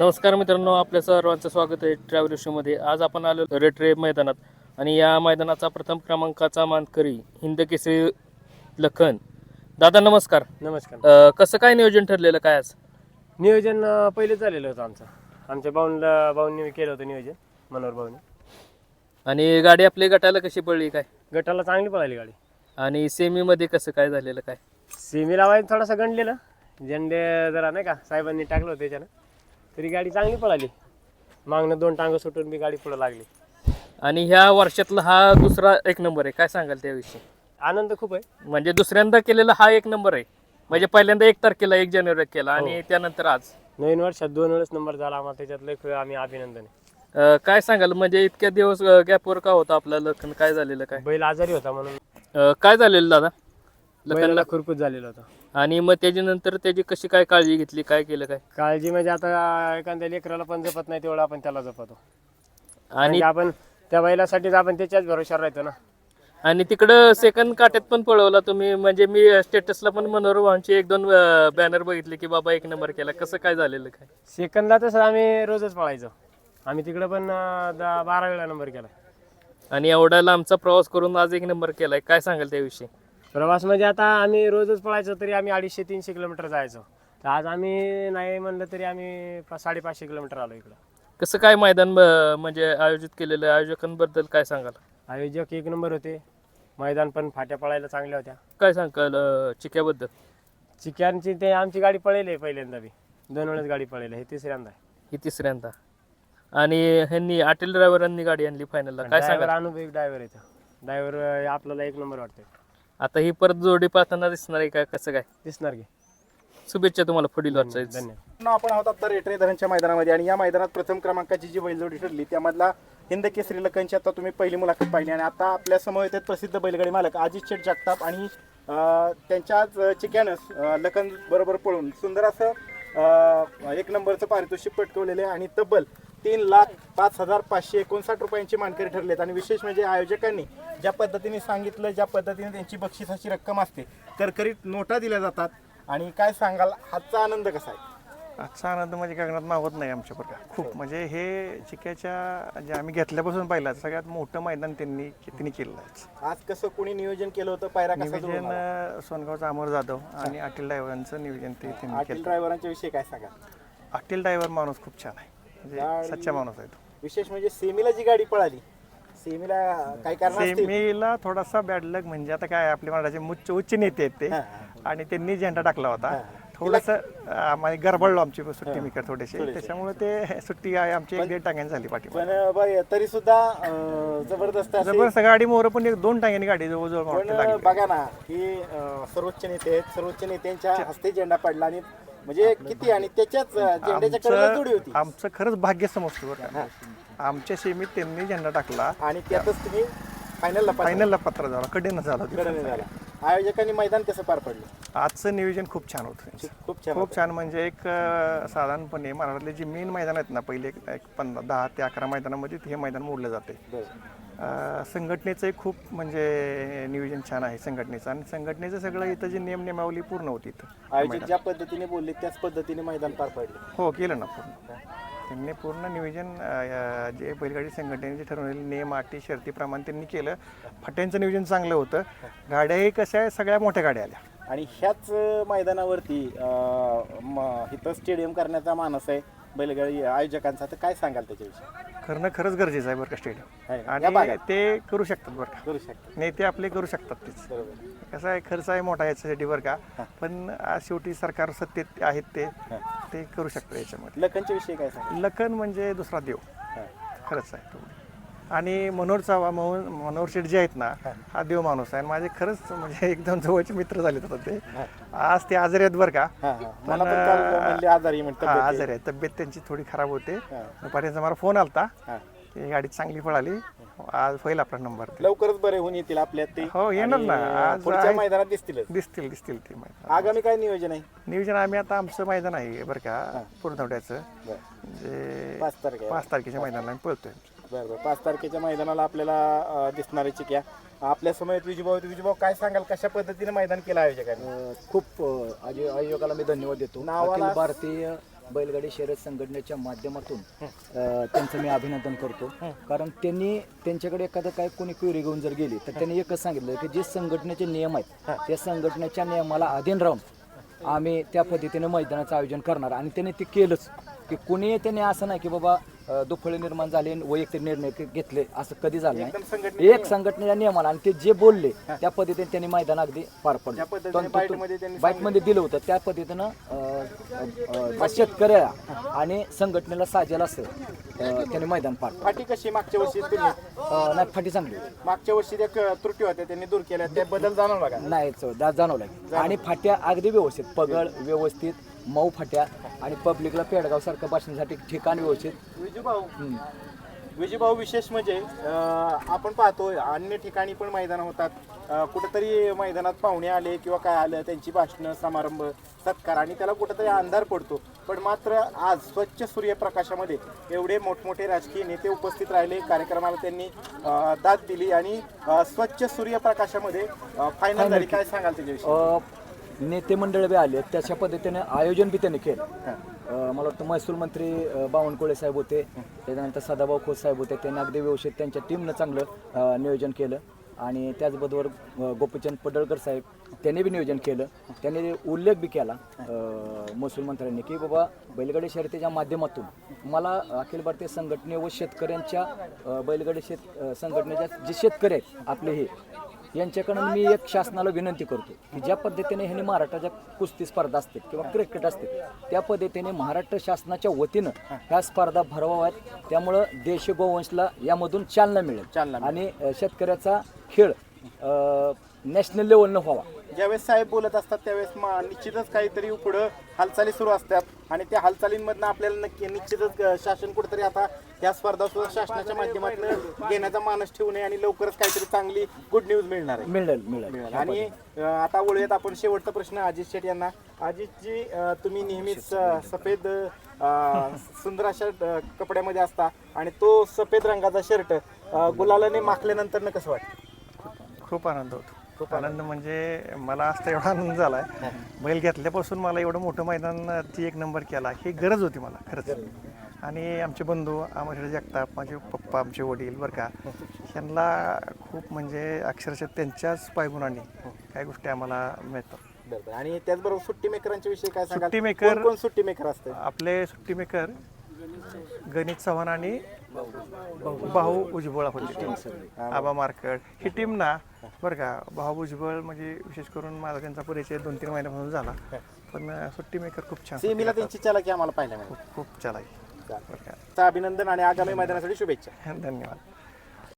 नमस्कार मित्रांनो आपल्या सर्वांचं स्वागत आहे ट्रॅव्हल शोमध्ये आज आपण आलो रेट रे मैदानात आणि या मैदानाचा प्रथम क्रमांकाचा मानकरी हिंद केसरी लखन. दादा नमस्कार. नमस्कार. अं, कसं काय नियोजन ठरलेलं काय आज? नियोजन अं, पहिले झालेलं होतं आमचं. आमच्या भाऊनला भाऊंनी केलं होतं नियोजन मनोहर भाऊनी. आणि गाडी आपली गटाला कशी पडली काय? गटाला चांगली पळाली गाडी. आणि सेमीमध्ये कसं काय झालेलं काय? सेमी लावायला थोडासा गणलेलं झेंडे जरा नाही का साहेबांनी टाकलं होतं त्याच्यानं. तरी गाडी चांगली पळाली. मागणं दोन टांग सुटून बी गाडी पुढं लागली. आणि ह्या वर्षातला हा दुसरा एक नंबर आहे. काय सांगाल त्याविषयी? आनंद खूप आहे. म्हणजे दुसऱ्यांदा केलेला हा एक नंबर आहे. म्हणजे पहिल्यांदा एक तारखेला एक जानेवारी केला आणि त्यानंतर आज. नवीन वर्षात दोन वेळेस नंबर झाला. आम्हाला त्याच्यात लय खूप आम्ही अभिनंदन आहे. अं, काय सांगाल? म्हणजे इतक्या दिवस गॅपवर का होता आपला लखन? काय झालेलं काय? बैल आजारी होता म्हणून. अं, काय झालेलं दादा? लखनला? बैलाला खुरकूत झालेलं होतं. आणि मग त्याच्यानंतर त्याची कशी काय काळजी घेतली? काय केलं काय? काळजी म्हणजे आता एखाद्या लेकराला पण जपत नाही तेवढं आपण त्याला जपतो. आणि आणि आपण त्या बैलासाठीच आपण त्याच्याच भरोशावर राहतो ना. आणि तिकडं सेकंड काट्यात पण पळवला तुम्ही. म्हणजे मी स्टेटसला पण मनोहर भाऊंचे एक दोन बॅनर बघितले की बाबा एक नंबर केला. कसं काय झालेलं काय? सेकंदला तसं आम्ही रोजच पळायचो. आम्ही तिकडं पण अं, दहा बारा वेळा नंबर केला. आणि एवढा लांबचा प्रवास करून आज एक नंबर केलाय. काय सांगाल त्याविषयी? प्रवास म्हणजे आता आम्ही रोजच पळायचो तरी आम्ही अडीचशे तीनशे किलोमीटर जायचो. तर आज आम्ही नाही म्हणलं तरी आम्ही पा- साडेपाचशे किलोमीटर आलो इकडं. कसं काय मैदान म्हणजे आयोजित केलेलं आहे? आयोजकांबद्दल काय सांगाल? आयोजक एक नंबर होते. मैदान पण फाट्या पळायला चांगल्या होत्या. काय सांगाल अं, चिक्याबद्दल चिक्यांची ते आमची गाडी पळेल आहे पहिल्यांदा बी. दोन वेळेस गाडी पळेल हे तिसऱ्यांदा आहे. ही तिसऱ्यांदा. आणि ह्यांनी अटेल ड्रायव्हरांनी गाडी आणली फायनलला काय ड्रायव्हर सांगाल? अनुभवी ड्रायव्हर येतो ड्रायव्हर आपल्याला एक नंबर वाटतोय. आता ही परत जोडी पाहताना दिसणार आहे का? कसं काय? दिसणार की. शुभेच्छा तुम्हाला पुढील वाटचाल धन्यवाद. आपण आहोत आता रेटरे धरणच्या मैदानामध्ये आणि या मैदानात प्रथम क्रमांकाची जी बैलजोडी ठरली त्यामधला हिंद केसरी लखनची आता तुम्ही पहिली मुलाखत पाहिली आणि आता आपल्यासमोर येतात प्रसिद्ध बैलगाडी मालक अजित शेठ जगताप आणि अं, त्यांच्याच चिक्यानस लखन बरोबर पळून सुंदर असं एक नंबरचं पारितोषिक पटकवलेलं आहे आणि तब्बल तीन लाख पाच हजार पाचशे एकोणसाठ रुपयांची मानकरी ठरलेत. आणि विशेष म्हणजे आयोजकांनी ज्या पद्धतीने सांगितलं ज्या पद्धतीने त्यांची बक्षिसाची रक्कम असते करकरीत नोटा दिल्या जातात. आणि काय सांगाल हाचा आनंद कसा आहे? आजचा आनंद म्हणजे गगनात मावत नाही आमच्या बरं का. खूप म्हणजे हे चिक्याच्या जे आम्ही घेतल्यापासून पाहिलं सगळ्यात मोठं मैदान त्यांनी त्यांनी केलेलं आहे. आज कसं कोणी नियोजन केलं होतं? पायरा कसा नियोजन सोनगावचा अमर जाधव आणि अटील ड्रायव्हरांचं नियोजन ते त्यांनी केलं. ड्रायव्हरांच्या विषयी काय सांगा अटील ड्रायव्हर माणूस खूप छान आहे. म्हणजे सच्चा माणूस आहे तो. विशेष म्हणजे सेमीला जी गाडी पळाली सेमीला काय कारण सेमीला थोडासा बॅड लक म्हणजे आता काय आपले मराठी उच्च उच्च नेते आहेत ते. आणि त्यांनी झेंडा टाकला होता. थोडंसं आम्हाला गरबडलो आमची सुट्टी मेकर थोडेसे त्याच्यामुळे ते सुट्टी आहे आमची एक दीड टांग्याने झाली पाठी तरी सुद्धा जबरदस्त जबरदस्त गाडी मोर पण एक दोन टांग्याने गाडी जवळजवळ मला वाटतं पण लागली बघा ना की अं, सर्वोच्च नेते आहेत. सर्वोच्च नेत्यांच्या हस्ते झेंडा पडला आणि म्हणजे किती आणि त्याच्याच झेंड्याच्या कडेला जोडी होती. आमचं खरंच भाग्य समजतो बरं का. आमच्या सेमीत त्यांनी झेंडा टाकला. आणि त्यातच तुम्ही फायनलला फायनलला पत्र. झाला. कडेनं झाला झाला. आयोजकांनी मैदान कसं पार पडलं? आजचं नियोजन खूप छान होतं त्यांचं. खूप छान खूप छान म्हणजे एक अं, साधारणपणे महाराष्ट्रातले जे मेन मैदान आहेत ना पहिले एक एक पंधरा दहा ते अकरा मैदानामध्ये हे मैदान मोडलं जाते. बरं. अं, संघटनेचं एक खूप म्हणजे नियोजन छान आहे संघटनेचं. आणि संघटनेचं सगळं इथं जे नियम नियमावली पूर्ण होती इथं. आयोजक ज्या पद्धतीने बोलले त्याच पद्धतीने मैदान पार पडले. हो केलं ना पूर्ण. त्यांनी पूर्ण नियोजन अं, जे बैलगाडी संघटनेने जे ठरवलेले नियम अटी शर्तीप्रमाणे त्यांनी केलं. फाट्यांचं नियोजन चांगलं होतं. गाड्याही कशा आहे सगळ्या मोठ्या गाड्या आल्या. आणि ह्याच मैदानावरती अं, म- इथं स्टेडियम करण्याचा मानस आहे. बैलगाडी आयोजकांचा तर काय सांगाल त्याच्याविषयी? करणं खरंच गरजेचं आहे बरं का आहे स्टेडियम ना? या आणि भागात. ते करू शकतात बरं का. करू शकता नेते आपले करू शकतात तेच. बरोबर. कसं आहे खर्च आहे मोठा याच्यासाठी बरं का. पण आज शेवटी सरकार सत्तेत आहेत ते. ते करू शकतात याच्यामध्ये. लखनच्या विषयी काय सांगाल? लखन म्हणजे दुसरा देव. हा. खरंच आहे तो. आणि मनोहर चव्हाण मोहन मनोहर शेठ जे आहेत ना हा. देव माणूस आहे. आणि माझे खरंच म्हणजे एकदम जवळचे मित्र झाले होते ते. आज ते आजारी आहेत बरं का. मला पण काल म्हणले आजारी म्हणतात हा आजारी आहे. तब्येत त्यांची थोडी खराब होते. दुपारी त्यांचा मला फोन आलता. की गाडी चांगली पळाली. आज होईल आपला नंबर लवकरच बरे होऊन येतील आपल्यात ते. हो, येणार ना. आज पुढच्या आहे- मैदानात दिसतीलच. दिसतील दिसतील ते मैदान. आगामी काय नियोजन आहे? नियोजन आम्ही आता आमचं मैदान आहे बरं का पूर्णवड्याचं बरं. जे पाच तारखेला. पाच तारखेच्या मैदानाला आम्ही पळतोय. बरं बरं. पाच तारखेच्या मैदानाला आपल्याला अं, दिसणार आहे चिक्या. आपल्यासमोर विजूभाऊ आहेत. विजूभाऊ काय सांगाल? कशा पद्धतीने मैदान केलं आयोजकांनी? अ, खूप अ, आयो- आयोगाला मी धन्यवाद देतो. नावाला- अखिल भारतीय बैलगाडी शर्यत संघटनेच्या माध्यमातून अ, त्यांचं मी अभिनंदन करतो. कारण त्यांनी त्यांच्याकडे एखादं काय कोणी क्वेरी घेऊन जर गेली तर त्यांनी एकच सांगितलं की जे संघटनेचे नियम आहेत त्या संघटनेच्या नियमाला अधीन राहून आम्ही त्या पद्धतीने मैदानाचं आयोजन करणार. आणि त्यांनी ते केलंच. की कोणी त्यांनी असं नाही की बाबा दुफळे निर्माण झाले आणि वैयक्तिक निर्णय घेतले. असं कधी झालं नाही. एक संघटनेच्या नियमाला आणि ते जे बोलले त्या पद्धतीने त्यांनी मैदान अगदी पार पडलं. बाईटमध्ये दिलं होतं त्या पद्धतीनं शेतकऱ्याला आणि संघटनेला साजेल असं त्यांनी मैदान पार. फाटी कशी मागच्या वर्षी नाही फाटी चांगली मागच्या वर्षी त्या त्रुटी होत्या त्यांनी दूर केल्या. त्या बदल जाणवला नाही जाणवलं. आणि फाट्या अगदी व्यवस्थित पगड व्यवस्थित मऊ फाट्या आणि पब्लिकला पेडगाव सारखं बसण्यासाठी ठिकाण व्यवस्थित. विजूभाऊ. विजूभाऊ विशेष म्हणजे अं, आपण पाहतो अन्य ठिकाणी पण मैदान होतात. अं, कुठेतरी मैदानात पाहुणे आले किंवा काय आलं त्यांची भाषणं समारंभ सत्कार आणि त्याला कुठेतरी अंधार पडतो. पण मात्र आज स्वच्छ सूर्यप्रकाशामध्ये एवढे मोठमोठे राजकीय नेते उपस्थित राहिले कार्यक्रमाला त्यांनी अं, दाद दिली आणि अं, स्वच्छ सूर्यप्रकाशामध्ये फायनल झाली. काय सांगाल त्याच्याविषयी? अ, नेते मंडळ बी आले त्याच्या पद्धतीने आयोजन बी त्यांनी केलं. अ, मला वाटतं महसूल मंत्री अ, बावनकुळे साहेब होते त्याच्यानंतर सदाभाऊ खोत साहेब होते त्यांनी अगदी व्यवस्थित त्यांच्या टीमनं चांगलं अ, नियोजन केलं. आणि त्याचबरोबर अ, गोपीचंद पडळकर साहेब त्यांनी बी नियोजन केलं. त्यांनी उल्लेख बी केला अ, महसूल मंत्र्यांनी की बाबा बैलगाडी शर्यतीच्या माध्यमातून मला अखिल भारतीय संघटने व शेतकऱ्यांच्या अ, बैलगाडी शेत अ, संघटनेच्या जे शेतकरी आहेत आपले हे यांच्याकडून मी एक शासनाला विनंती करतो की ज्या पद्धतीने ह्यांनी महाराष्ट्राच्या कुस्ती स्पर्धा असतील किंवा क्रिकेट असतील त्या पद्धतीने महाराष्ट्र शासनाच्या वतीनं ह्या स्पर्धा भरवाव्यात. त्यामुळं देश गोवंशला यामधून चालना मिळेल. चालना आणि शेतकऱ्याचा खेळ नॅशनल लेवलनं व्हावा. ज्यावेळेस साहेब बोलत असतात त्यावेळेस मा- निश्चितच काहीतरी पुढं हालचाली सुरू असतात. आणि त्या हालचालींमधनं आपल्याला नक्की निश्चितच शासन कुठेतरी आता या स्पर्धा सुद्धा शासनाच्या माध्यमातून घेण्याचा मानस ठेवू नये आणि लवकरच काहीतरी चांगली गुड न्यूज मिळणार आहे. मिळेल मिळेल. आणि आता वळूयात आपण शेवटचा प्रश्न अजित शेट यांना. अजितजी तुम्ही नेहमीच सफेद सुंदर अशा कपड्यामध्ये असता आणि तो सफेद रंगाचा शर्ट गुलालाने माखल्यानंतर कसं वाटतं? खूप आनंद होतो. खूप आनंद म्हणजे मला आज तर एवढा आनंद झाला आहे बैल घेतल्यापासून मला एवढं मोठं मैदान ती एक नंबर केला ही गरज होती मला खरंच. आणि आमचे बंधू अमर जगताप माझे पप्पा आमचे वडील बरं का यांना खूप म्हणजे अक्षरशः त्यांच्याच पायगुणांनी काही गोष्टी आम्हाला मिळतात. बरोबर आणि त्याचबरोबर सुट्टी मेकरांच्या विषयी काय सुट्टी मेकर- कोण कोण सुट्टी मेकर असते आपले सुट्टी मेकर गणित चव्हाण आणि भाऊ उजबळ होती टीम आबा मार्कट ही टीम ना बरं का भाऊ भुजबळ म्हणजे विशेष करून माझा त्यांचा परिचय दोन तीन महिन्यापासून झाला. पण सुट्टी मेकर खूप छान सेमीला त्यांची चालाकी आम्हाला पाहायला मिळाली. खूप खूप चला चा अभिनंदन आणि आगामी मैदानासाठी शुभेच्छा. धन्यवाद.